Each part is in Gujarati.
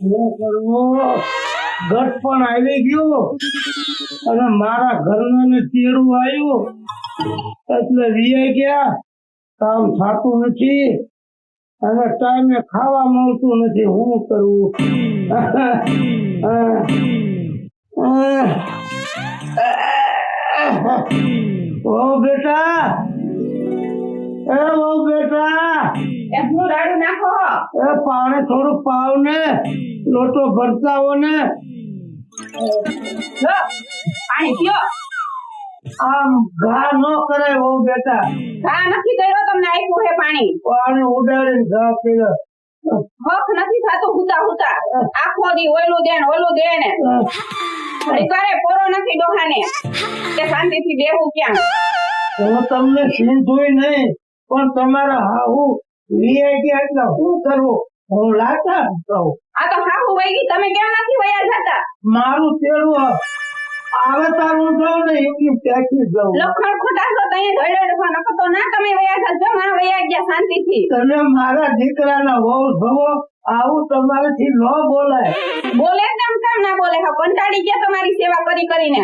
શું કરવું? ગટ પણ આવી ગયો. અને મારા ઘરનાને તેડું આવ્યું. એટલે વીએ ગયા. કામ થતું નથી. અને ટાઈમે ખાવા મળતું નથી. હું કરવું? ઓ એ પાણી થોડુંક પાવ ને લોટો ભરતા હો ને પાણી પીઓ આમ ઘા ન કરાય ઓ બેટા. ઘા નથી કર્યો તમને આપ્યું હે પાણી. પાણી ઉડાડીને ઘા કર્યો. હક નથી થતો હુતા હુતા. આખો દી ઓયલું દે ને ઓલું દે ને. પોરો નથી ડોહાને. કે શાંતિથી બેહું ક્યાં? હું તમને જોઈ નહીં પણ તમારા હાહુ વીઆઈ ગયા એટલે શું કરવું? હું લાતા કહું આ તો તમે કેમ નથી વયા જતા? મારું તેડું આવે તારું જાઉં ને એમની પેકી જાઉં. લખણ ખોટા છો તઈ ધડડવા નકો તો ના તમે વયા જજો મારા વયા ગયા શાંતિથી. તમે મારા દીકરાના વહુ ભવો આવું તમારાથી ન બોલાય. બોલે કેમ કેમ ના બોલે? હા કંટાળી ગયા તમારી સેવા કરી કરીને.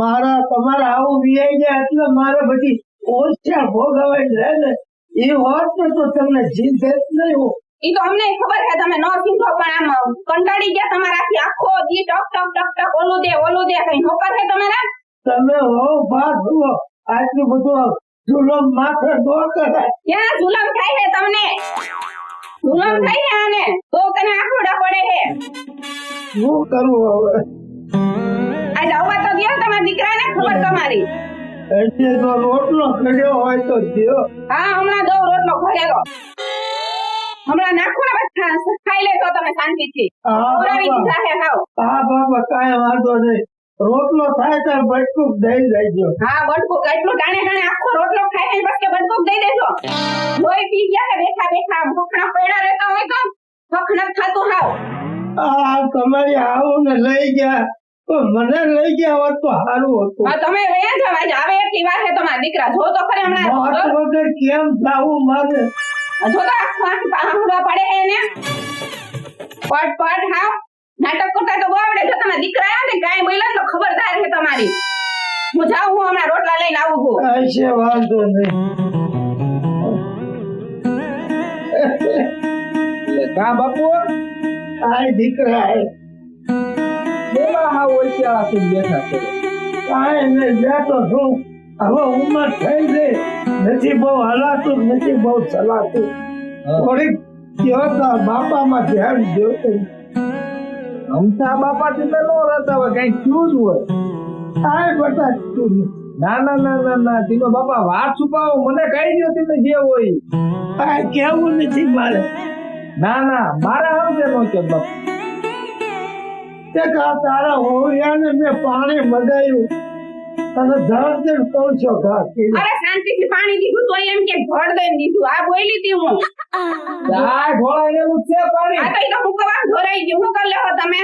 મારા તમારા આવું વીઆઈ ગયા એટલે મારે બધી ઓછા ભોગવાય રહે ને એ હોત ને તો તમને જીત ભેદ નહીં હોત એ તો અમને ખબર છે તમે નો સીધો પણ આમ કંટાળી ગયા તમારાથી આખો દી ટક ટક ટક ટક ઓલું દે ઓલું દે કઈ નોકર છે તમારા? તમે હો ભાત જુઓ આટલું બધું જુલમ માથે નો કરાય. ક્યાં જુલમ થાય છે તમને? જુલમ થાય છે આને તો તને આખોડા પડે છે. શું કરવું હવે? આ જવા તો ગયો તમારા દીકરાને ખબર તમારી. એટલે તો રોટલો કર્યો હોય તો દ્યો. હા હમણાં દો રોટલો ભરેલો. હમણાં નાખો ને બસ ખાઈ લેજો તમે શાંતિથી. ખવડાવી દીધા હે હાવ. હા બાબા કાંઈ વાંધો નહીં. રોટલો થાય તો બટકુક દઈ દેજો. હા બટકુક એટલું ટાણે ટાણે આખો રોટલો ખાઈ ખાઈને પછી બટકુક દઈ દેજો. લોહી પી ગયા ને બેઠા બેઠા. ભૂખણા પડ્યા રહેતા હોય તો ભૂખ નથી થતું હાવ. આ તમારી આવું ને લઈ ગયા. મને લઈ ગયા હોત તો સારું હતું. તમે વયા જાવ આજે આવે એટલી વાર છે તમારા દીકરા. જો તો ખરી વાત હમણાં વગર કેમ જાવું મારે? જો તો આંખડા પડે એને. ને પટ પટ હા નાટક કરતા તો બહુ આવડે. જો તમારા દીકરા આવ્યા ને કાંઈ બોલ્યા તો ખબરદાર છે તમારી. હું જાઉં હું હમણાં રોટલા લઈને આવું છું. હશે વાંધો નહીં. કા બાપુ. આ દીકરા હે. બોલા હા ઓછા છે બેઠા છે. કાંઈ નહીં બેઠો છું. હવે ઉંમર થઈ ગઈ. નથી બહુ હલાતું નથી બહુ ચલાતું. થોડીક કયો બાપામાં ધ્યાન જોતું અમથા બાપા તો નો રહેતા હોય કઈ થયું જ હોય. કાંઈ ના ના ના ના ના તીનો બાપા વાત છુપાવો મને કઈ દો તમે જે હોય. કાંઈ કેવું નથી મારે. ના ના મારા હમજે નો કે બાપુ તે કા તારા હોળિયાને મેં પાણી મગાવ્યું અને ધડ ધડ કહું છો ઘા અરે શાંતિથી પાણી દીધું તો એમ કે ભર દઈને દીધું. આ બોલી હતી હું. આ ઢોળાઈ એવું છે પાણી? આ તો તો હું કવા ધોરાઈ ગયું. હું કરી લેવો તમે?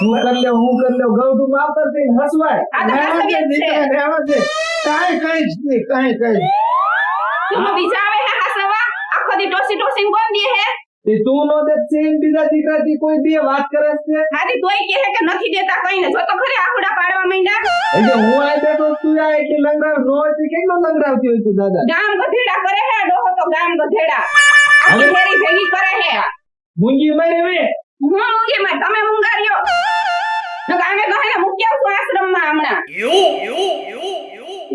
હું કરી લે હું કરી લે ગૌતું માવતરથી હસવાય. આ તો વાસ્તવિક છે. રહેવા દે. કાંઈ નહીં કાંઈ તું બીજા આવે હે હાસવા. આખો દી ટોસી ટોસી કોણ દે હે. તું નો દે બીજા દીકરા કોઈ બે વાત કરે છે? હાથી તોય કહે કે નથી દેતા કઈ ને જો તો ખરી આખુડા પાડવા માંડ્યા. એટલે હું આ બેઠો તું આ એટલે લંગરાવ નો કેટલો લંગરાવતી હોય તું દાદા? ગામ ગધેડા કરે હે ડોહો તો ગામ ગધેડા. આખી ફેરી ભેગી કરે હે. મુંગી મારી વે હું મૂંગી માં તમે મૂંગાર્યો હમણાં?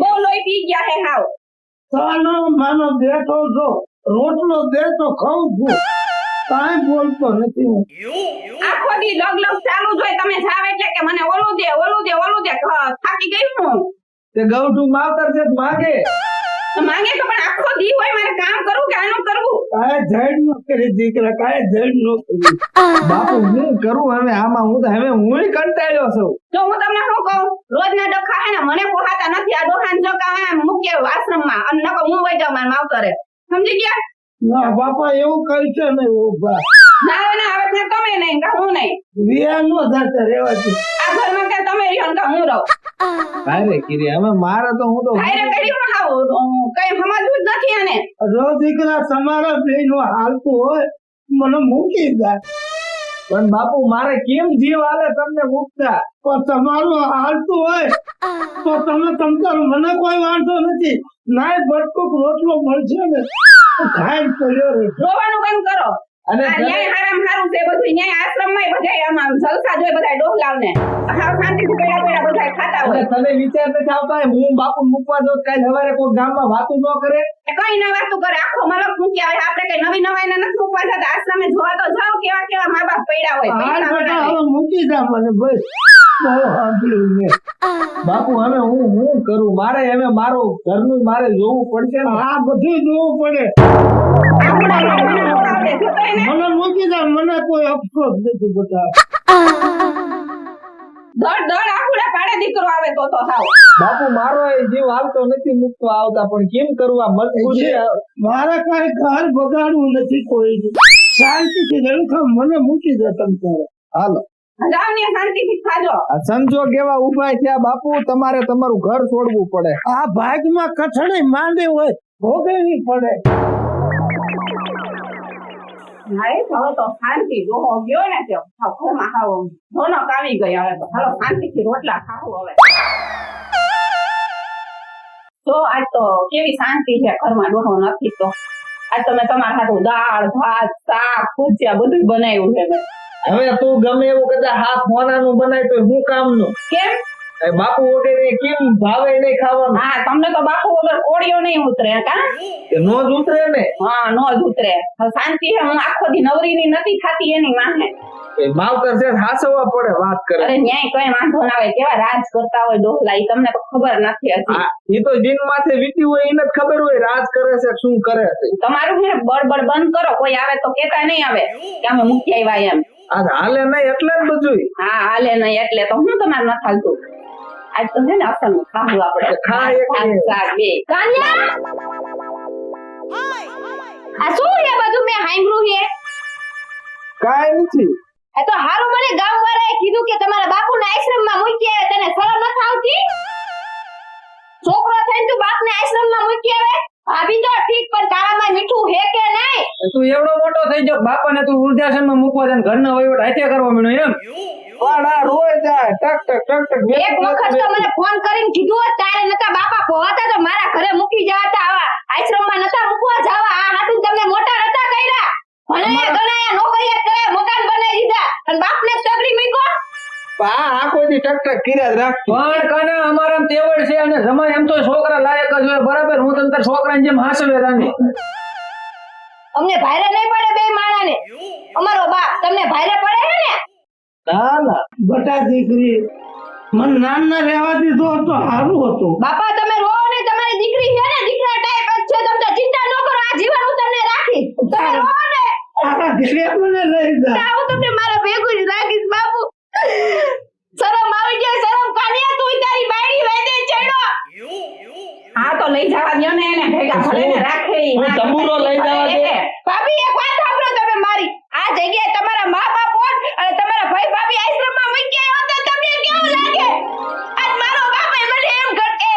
બહુ લોહી પી ગયા હે હાવ. સાનો માનો બેઠો જો રોટલો દે તો ખાઉં છું. કાંઈ બોલતો નથી આખો દી લગ લગ ચાલુ જોઈ તમે જાવ એટલે કે મને ઓલું દે ઓલું દે ઓલું દે થાકી ગઈ હું. તે ગૌઠું માવતર છે માગે. માંગે તો પણ આખો દી હોય મારે કામ કરવું કે આનું કરવું? કાય જડ નો કરી દીકરા કાય જડ નો કરી. બાપુ હું કરું હવે આમાં? હું તો હવે હું કંટાળ્યો છું. જો હું તમને શું કહું? રોજના ડખા હે ને મને પોહાતા નથી. આ ડોહાન જો કાં મૂકે આશ્રમમાં. અને નકો હું વઈ જાઉં મારા માવતરે. સમજી ગયા? ના બાપા એવું કરશે નહીં ઊભા ના ના હવે ત્યાં તમે નહીં કાં હું નહીં? વિયા નો થતા રહેવા આ ઘરમાં કે તમે રહ્યો ને હું રહું? કીરી હવે મારે તો હું તો કરી હું કઈ સમજવું જ નથી આને જો દીકરા તમારા બે નું હાલતું હોય મને મૂકી જાય પણ બાપુ, મારે કેમ જીવ હાલે તમને મુકતા? પણ તમારું હાલતું હોય તો તમે તમતાર મને કોઈ વાંધો નથી. નાય બટકુક રોટલો મળશે ને ખાઈ પડ્યો જોવાનું બંધ કરો. અને ન્યાય હારામ હારું છે બધું ન્યાય આશ્રમમાં બધાય આમાં જલસા જોઈ બધા ડોહલાવને હાવ શાંતિથી પેડા પેડા બધા ખાતા હોય. તને વિચાર નથી આવતા હું બાપુ મૂકવા દો કાલ સવારે કોઈ ગામમાં વાતું ન કરે? કઈ ના વાતું કરે આખો મલક મૂકી આવે આપણે કઈ નવી નવાઈ નથી મૂકવા જતા. આશ્રમે જોવા તો જાઓ કેવા કેવા મા બાપ પડ્યા હોય. હવે મૂકી દે મને બસ. બાપુ હવે હું હું કરું? મારે હવે મારું ઘરનું મારે જોવું પડશે આ બધું જોવું પડે. મને મૂકી દે મને કોઈ અફસોસ નથી બેટા. દોડ દોડ આખુડા પાડે દીકરો આવે તો તો થાવ બાપુ મારો એ જીવ હાલતો નથી મૂકવા આવતા પણ કેમ કરવા મજબૂરી મારે કઈ ઘર બગાડવું નથી કોઈ. શાંતિથી રણખમ મને મૂકી દે તમ તારે હાલો. સંજોગ એવા ઊભા થયા બાપુ? તમારે તમારું ઘર છોડવું પડે. આ ભાગમાં કઠણે માંડે હોય ભોગવવી પડે. હાય હવે તો શાંતિ જોહો ગયો ને તે ઘરમાં હાવ ધોનક આવી ગઈ હવે તો હાલો શાંતિથી રોટલા ખાવું હવે તો આજ તો કેવી શાંતિ છે ઘરમાં ડોહો નથી તો આજ તમે તમારા હાથું દાળ ભાત શાક ભૂજિયા બધું બનાવ્યું છે હવે તું ગમે એવું કદાચ હાથ મોનાનું બનાય તો હું કામનું કેમ બાપુ વગેરે કેમ ભાવે નહીં ખાવાનું? હા તમને તો બાપુ વગર કોળીઓ નહીં ઉતરે કા? નો જ ઉતરે ને? હા નો જ ઉતરે. શાંતિ હે આખો દી નવરીની નથી ખાતી એની માને. માવતર છે હાસવા પડે વાત કરે. અરે ન્યાય કોઈ વાંધો ના આવે કેવા રાજ કરતા હોય ડોહલા ઈ તમને ખબર નથી હતી ઈ તો જીન માથે વીતી હોય એને ખબર હોય રાજ કરે છે શું કરે છે. તમારું ને બળબડ બંધ કરો કોઈ આવે તો કેતા નહીં આવે કે અમે મૂકી આવ્યા એમ. આ હાલે નહીં એટલે જ બધું હા હાલે નહીં એટલે તો હું તમારે ન ચાલતું આજ તો છે ને અસલ ખાવું આપણે. ખા એક બે. કાન્યા! આ શું રે બધું? મેં સાંભળ્યું છે. કાઈ નથી. તો હારું મને ગામ વાળાએ કીધું કે તમારા બાપુને આશ્રમમાં મૂકી આવે તને શરમ ન આવતી? છોકરો થઈને તું બાપને આશ્રમમાં મૂકી આવે? ભાભી તો ઠીક પણ તારામાં મીઠું હે કે નહીં? તું એવડો મોટો થઈ ગયો બાપાને તું વૃદ્ધાશ્રમમાં મૂકવા જાય ને ઘરના વહીવટ હાથે કરવો માંડ્યો એમ? પણ આ રોજ જાય ટક ટક ટક ટક એક વખત તો મને ફોન કરીને કીધું હોત તારે નતા બાપા પહોંચતા તો મારા ઘરે મૂકી જવાતા આવા આશ્રમમાં નતા મૂકવા જવા આ હાટું તમને મોટા નતા કર્યા ભણાયા ગણાયા નોકરિયા કર્યા મકાન બનાવી દીધા અને બાપને જ તગડી મૂક્યો આ આખો દી ટકટક ટક કર્યા રાખતી પણ કાને અમારા તેવડ છે અને જમાય એમ તો છોકરા લાયક જ હોય. બરાબર? હું તને તારા છોકરાને જેમ હાસવે રાની અમને ભાઈરે નહીં પડે બે માણાને. અમારો બાપ તમને ભાઈરે પડે છે ને? ના ના બટા દીકરી મન નાના રહેવા દીધો તો તો સારું હતું. બાપા તમે રો ને તમારી દીકરી છે ને દીકરા ટાઈપ જ છે. તમે ચિંતા ન કરો. આ જીવન હું તમને રાખીશ. તમે રો ને. આખા ઘરે મને લઈ જા. હું તમને મારા ભેગું રાખીશ બાપુ. શરમ આવી જાય શરમ કાઢ્યા તું તારી બાયડી વેદે ચડો હા તો લઈ જવા દ્યો ને એને ભેગા ભલે ને રાખે હું તમુરો લઈ જવા દે. ભાભી એક વાત સાંભળો તમે મારી. આ જગ્યાએ તમારા મા બાપ હોત અને તમારા ભાઈ ભાભી આશ્રમમાં મૂકી હોત તો તમને કેવું લાગે? આજ મારો બાપ એ મને એમ ઘટે.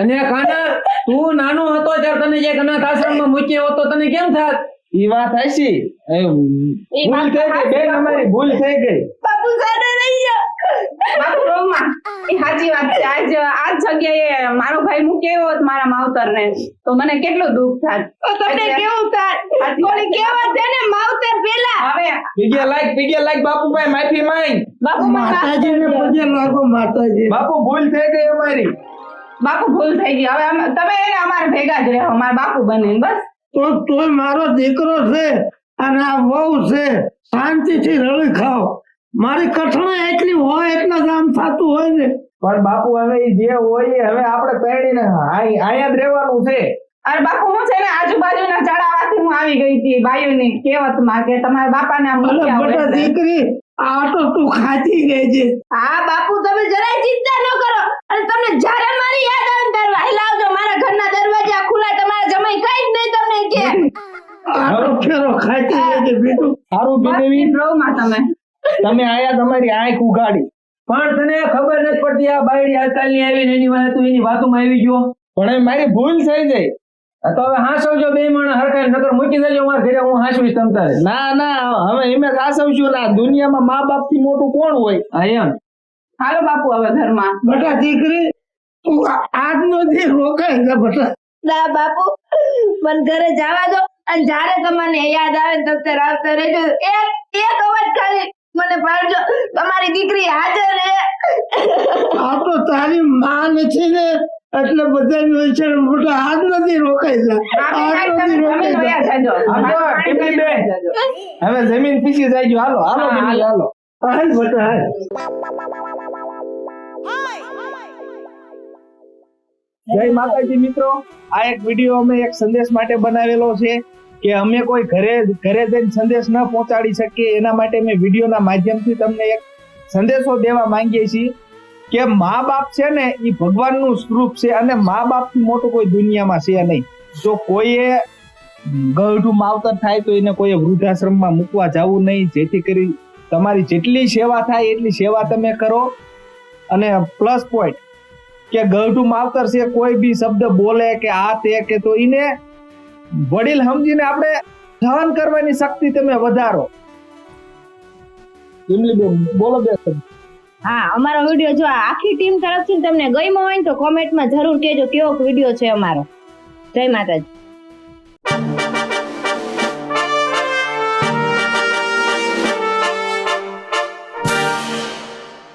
અને કાના તું નાનો હતો ત્યારે તને જે અનાથ આશ્રમમાં મૂક્યો હતો તને કેમ થાત? ઈ વાત હાચી ભૂલ થઈ ગઈ બેન અમારી ભૂલ થઈ ગઈ. બાપુ સાને રહી ગયો બાપુ રોમાં. એ સાચી વાત છે. આજ આ જગ્યાએ મારો ભાઈ મૂકે એવો મારા માવતર ને તો મને કેટલું દુઃખ થાત. તમને કેવું થાય વાત છે. ને માવતર પેલા? હવે પીગે લાઈક પીગે લાઈક બાપુ ભાઈ માફી માંગ. બાપુ માતાજીને. પગે લાગો માતાજી. બાપુ ભૂલ થઈ ગઈ અમારી. બાપુ ભૂલ થઈ ગઈ. હવે તમે એને અમારા ભેગા જ રહો મારા બાપુ બને બસ. તો તોય મારો દીકરો છે અને આ વહુ છે. શાંતિથી રળી ખાવ. મારી કઠણા એટલી હોય એટલા જ આમ થતું હોય ને. પણ બાપુ હવે જે હોય હવે આપણે પહેરીને જ રહેવાનું છે. અરે બાપુ હું છે ને આજુબાજુના ચડાવાથી હું આવી ગઈ હતી બાયુની કહેવતમાં કે તમારા બાપાને આમ અને છે. દીકરી આ તો તું ખાતી ગઈ છે. હા બાપુ તમે જરાય ચિંતા ન કરો. અને તમને જ્યારે મારી યાદ આવે ત્યારે વહેલા આવજો મારા ઘરના દરવાજા ખુલ્લા તમારા જમાઈ કઈ જ નહીં આ તો ફેરો ખાતી બીજું? સારું બસ બીજેવી ઈ તમે. તમે આયા તમારી આંખ ઉગાડી. પણ તને ખબર નથી પડતી આ બાયડી આજકાલની આવી ને એની વાત તું એની વાતોમાં આવી ગયો? પણ એ મારી ભૂલ થઈ ગઈ. તો હવે હાંસવજો બે માણસ હરકાઈ નકર મૂકી દેજો મારા ઘરે હું હાંસવીશ તમ તારે. ના ના હવે એમ જ આસવશું ના દુનિયામાં મા બાપથી મોટું કોણ હોય? હા એમ. હાલો બાપુ હવે ઘરમાં. બટા દીકરી તું આજનો દી રોકાય ને બેટા ના બાપુ મને ઘરે જવા દો. અને જ્યારે તમને યાદ આવે ને તમે આવતા રહેજો. એક એક અવાજ ખાલી મને પાડજો. તમારી દીકરી હાજર છે. આ તો તારી માં નથી ને એટલે બધા વિચાર મોટા હાથ નથી રોકાઈ છે છે બેન. હવે જમીન પીસી જાય ગયો. હાલો હાલો હાલો. હાલ. બેટા હાલ. જય માતાજી મિત્રો. આ એક વીડિયો અમે એક સંદેશ માટે બનાવેલો છે કે અમે કોઈ ઘરે ઘરે જઈને સંદેશ ન પહોંચાડી શકીએ. એના માટે મેં વિડીયોના માધ્યમથી તમને એક સંદેશો દેવા માંગીએ છીએ કે મા બાપ છે ને એ ભગવાનનું સ્વરૂપ છે અને મા બાપથી મોટું કોઈ દુનિયામાં છે નહીં. જો કોઈએ ગળઢું માવતર થાય તો એને કોઈએ વૃદ્ધાશ્રમમાં મૂકવા જવું નહીં. જેથી કરી તમારી જેટલી સેવા થાય એટલી સેવા તમે કરો. અને પ્લસ પોઈન્ટ કે ગળઢું માવતર છે કોઈ બી શબ્દ બોલે કે આ તે કે તો એને વડીલ સમજીને આપણે સહન કરવાની શક્તિ તમે વધારો. ઇમલીબેન બોલો બે હા અમારો વીડિયો જો આખી ટીમ તરફથી તમને ગમ્યો હોય ને તો કોમેન્ટમાં જરૂર કહેજો કેવો વીડિયો છે અમારો. જય માતાજી.